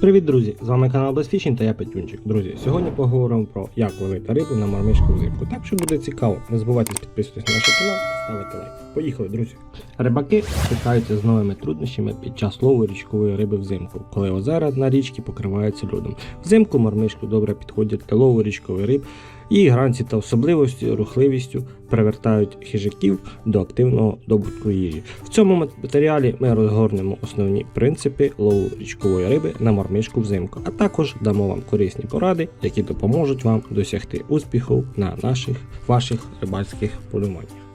Привіт, друзі! З вами канал Безфішін та я Петюнчик. Друзі, сьогодні поговоримо про як ловити рибу на мармишку взимку. Так що буде цікаво. Не забувайте підписуватись на наш канал, ставити лайк. Поїхали, друзі! Рибаки стикаються з новими труднощами під час лову річкової риби взимку, коли озера на річці покриваються льодом. Взимку мармишку добре підходять для лову річкових риб. Її гранці та особливості, рухливістю привертають хижаків до активного добутку їжі. В цьому матеріалі ми розгорнемо основні принципи лову річкової риби на мармишку взимку, а також дамо вам корисні поради, які допоможуть вам досягти успіху на наших ваших рибальських полюваннях.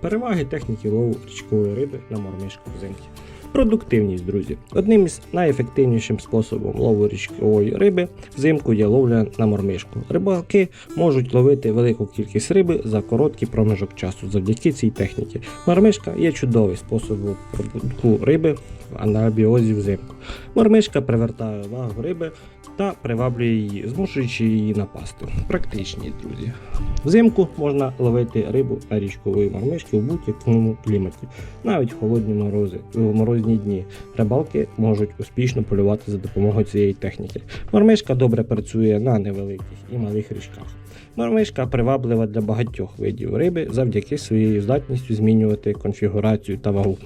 Переваги техніки лову річкової риби на мормишку взимку. Продуктивність, друзі. Одним із найефективнішим способом лову річкової риби взимку є ловля на мормишку. Рибалки можуть ловити велику кількість риби за короткий проміжок часу завдяки цій техніці. Мормишка є чудовий способ продукту риби в анабіозі взимку. Мормишка привертає увагу риби та приваблює її, змушуючи її напасти. Практичність, друзі. Взимку можна ловити рибу на річкової мормишки у будь-якому кліматі. Навіть холодні морози, в морозні дні рибалки можуть успішно полювати за допомогою цієї техніки. Мормишка добре працює на невеликих і малих річках. Мормишка приваблива для багатьох видів риби завдяки своєю здатністю змінювати конфігурацію та вагу.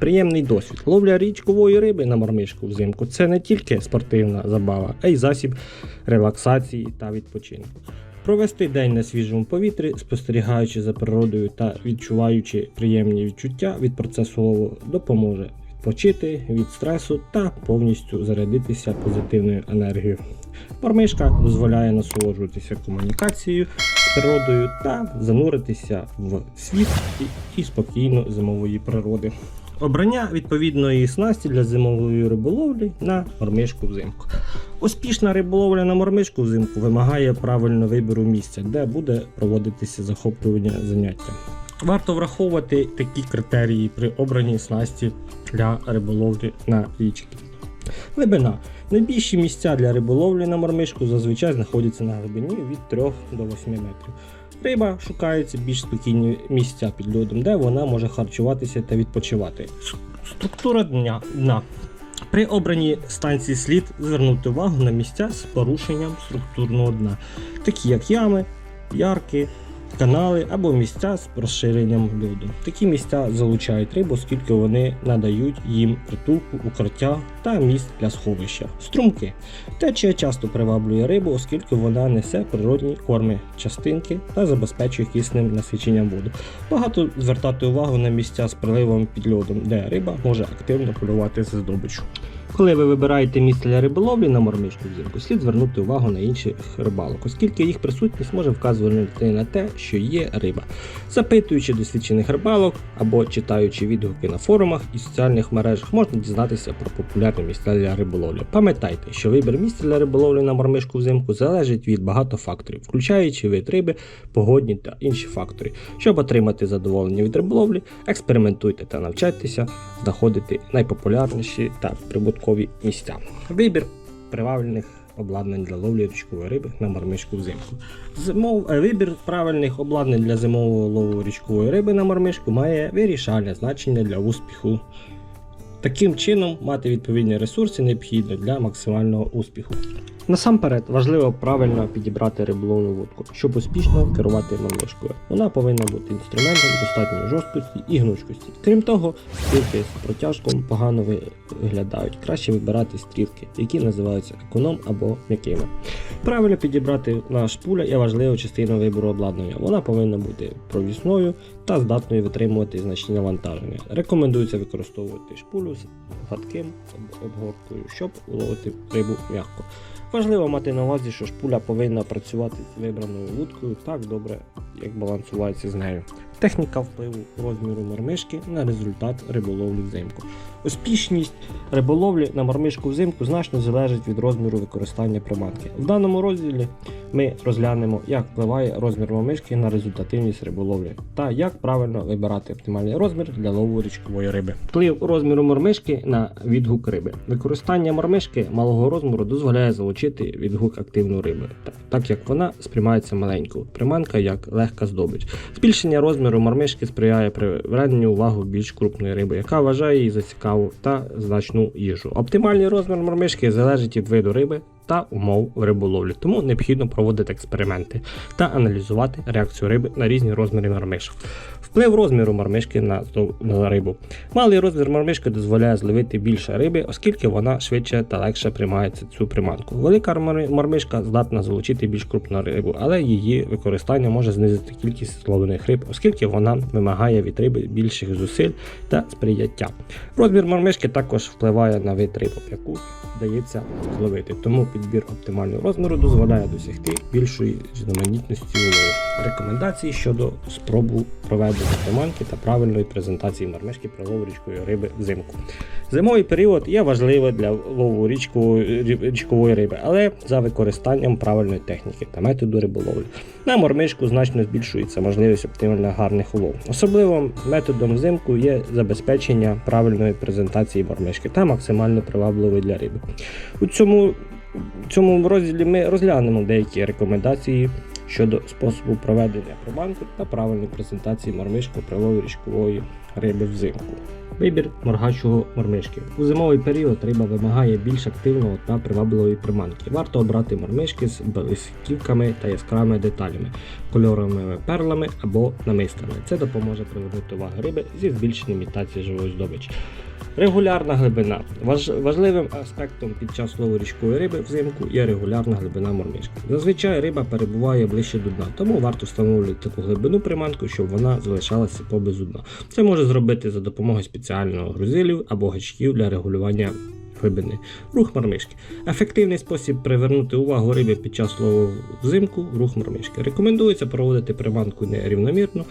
Приємний досвід. Ловля річкової риби на мормишку взимку це не тільки спортивна забава, а й засіб релаксації та відпочинку. Провести день на свіжому повітрі, спостерігаючи за природою та відчуваючи приємні відчуття від процесу лову, допоможе відпочити від стресу та повністю зарядитися позитивною енергією. Мормишка дозволяє насолоджуватися комунікацією з природою та зануритися в світ і, спокійно зимової природи. Обрання відповідної снасті для зимової риболовлі на мормишку взимку. Успішна риболовля на мормишку взимку вимагає правильного вибору місця, де буде проводитися захоплювання заняття. Варто враховувати такі критерії при обранні снасті для риболовлі на річці. Глибина. Найбільші місця для риболовлі на мормишку зазвичай знаходяться на глибині від 3 до 8 метрів. Риба шукається більш спокійні місця під льодом, де вона може харчуватися та відпочивати. Структура дня. При обранні станції слід звернути увагу на місця з порушенням структурного дна, такі як ями, ярки, канали або місця з розширенням льоду. Такі місця залучають рибу, оскільки вони надають їм притулку, укриття та місць для сховища. Струмки. Течія часто приваблює рибу, оскільки вона несе природні корми, частинки та забезпечує киснем насиченням воду. Багато звертати увагу на місця з приливом під льодом, де риба може активно полювати за здобичу. Коли ви вибираєте місце для риболовлі на мормишку взимку, слід звернути увагу на інших рибалок, оскільки їх присутність може вказувати на те, що є риба. Запитуючи досвідчених рибалок або читаючи відгуки на форумах і соціальних мережах, можна дізнатися про популярні місця для риболовлі. Пам'ятайте, що вибір місця для риболовлі на мормишку взимку залежить від багато факторів, включаючи вид риби, погодні та інші фактори. Щоб отримати задоволення від риболовлі, експериментуйте та навчайтеся знаходити найпопулярніші та прибуткові місця. Вибір правильних обладнань для ловлі річкової риби на мормишку взимку. Зимов... е, Вибір правильних обладнань для зимового лову річкової риби на мормишку має вирішальне значення для успіху. Таким чином, мати відповідні ресурси необхідно для максимального успіху. Насамперед важливо правильно підібрати риболовну вудку, щоб успішно керувати мормишкою. Вона повинна бути інструментом достатньої жорсткості і гнучкості. Крім того, стрілки з протяжком погано виглядають. Краще вибирати стрілки, які називаються економ або м'якими. Правильно підібрати наш пуля є важливою частиною вибору обладнання. Вона повинна бути провісною та здатною витримувати значні навантаження. Рекомендується використовувати шпулю з гладким об- обгорткою, щоб ловити рибу м'яко. Важливо мати на увазі, що шпуля повинна працювати з вибраною вудкою так добре, як балансувається з нею. Техніка впливу розміру мормишки на результат риболовлі взимку. Успішність риболовлі на мормишку взимку значно залежить від розміру використання приманки. В даному розділі ми розглянемо, як впливає розмір мормишки на результативність риболовлі та як правильно вибирати оптимальний розмір для лову річкової риби. Вплив розміру мормишки на відгук риби. Використання мормишки малого розміру дозволяє залучити відгук активної риби, так як вона сприймається маленькою. Приманка як легка здобич. Збільшення розміру мормишки сприяє приверненню увагу більш крупної риби, яка вважає її за цікаву та значну їжу. Оптимальний розмір мормишки залежить від виду риби та умов риболовлі, тому необхідно проводити експерименти та аналізувати реакцію риби на різні розміри мормишок. Вплив розміру мормишки на, на рибу. Малий розмір мормишки дозволяє зловити більше риби, оскільки вона швидше та легше приймається цю приманку. Велика мормишка здатна залучити більш крупну рибу, але її використання може знизити кількість зловлених риб, оскільки вона вимагає від риби більших зусиль та сприяття. Розмір мормишки також впливає на вид рибок, яку вдається зловити. Тому підбір оптимального розміру дозволяє досягти більшої різноманітності улову. Рекомендації щодо спробу проведення приманки та правильної презентації мормишки при лову риби взимку. Зимовий період є важливий для лову річкової, річкової риби, але за використанням правильної техніки та методу риболовлі. На мормишку значно збільшується можливість оптимально гарних улов. Особливим методом взимку є забезпечення правильної презентації мормишки та максимально привабливої для риби. У цьому, в цьому розділі ми розглянемо деякі рекомендації щодо способу проведення приманки та правильної презентації мормишки прилови річкової риби взимку. Вибір моргачого мормишки. У зимовий період риба вимагає більш активного та привабливої приманки. Варто обрати мормишки з блисківками та яскравими деталями, кольоровими перлами або намистами. Це допоможе привернути увагу риби зі збільшенням імітації живої здобичі. Регулярна глибина. Важ, важливим аспектом під час лову річкової риби взимку є регулярна глибина мормишки. Зазвичай риба перебуває ближче до дна, тому варто встановлювати таку глибину приманку, щоб вона залишалася поблизу дна. Це може зробити за допомогою спеціального грузилів або гачків для регулювання глибини. Рух мормишки. Ефективний спосіб привернути увагу риби під час лову взимку рух мормишки. Рекомендується проводити приманку нерівномірно,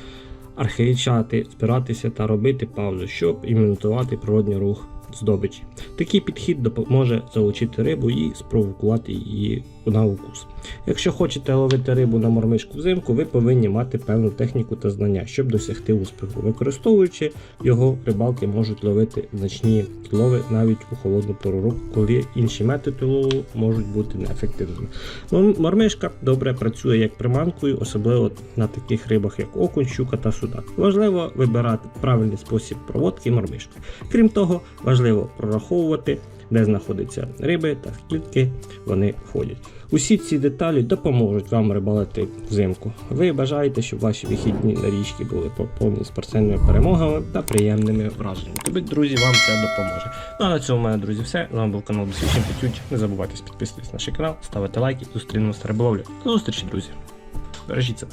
архаїчати, спиратися та робити паузу, щоб імітувати природний рух здобичі. Такий підхід допоможе залучити рибу і спровокувати її на укус. Якщо хочете ловити рибу на мормишку взимку, ви повинні мати певну техніку та знання, щоб досягти успіху. Використовуючи його, рибалки можуть ловити значні лови навіть у холодну пору року, коли інші методи лову можуть бути неефективними. Мормишка добре працює як приманкою, особливо на таких рибах, як окунь, щука та судак. Важливо вибирати правильний спосіб проводки мормишки. Крім того, важливо прораховувати, де знаходяться риби та скільки вони входять. Усі ці деталі допоможуть вам рибалити взимку. Ви бажаєте, щоб ваші вихідні на річці були поповнені спортивними перемогами та приємними враженнями. Тобі, друзі, вам це допоможе. Ну а на цьому, в мене, друзі, все. З вами був канал Досвідчень Петють. Не забувайте підписуватись на наш канал, ставити лайки, зустрінемося на риболовлі. До зустрічі, друзі. Бережіть себе.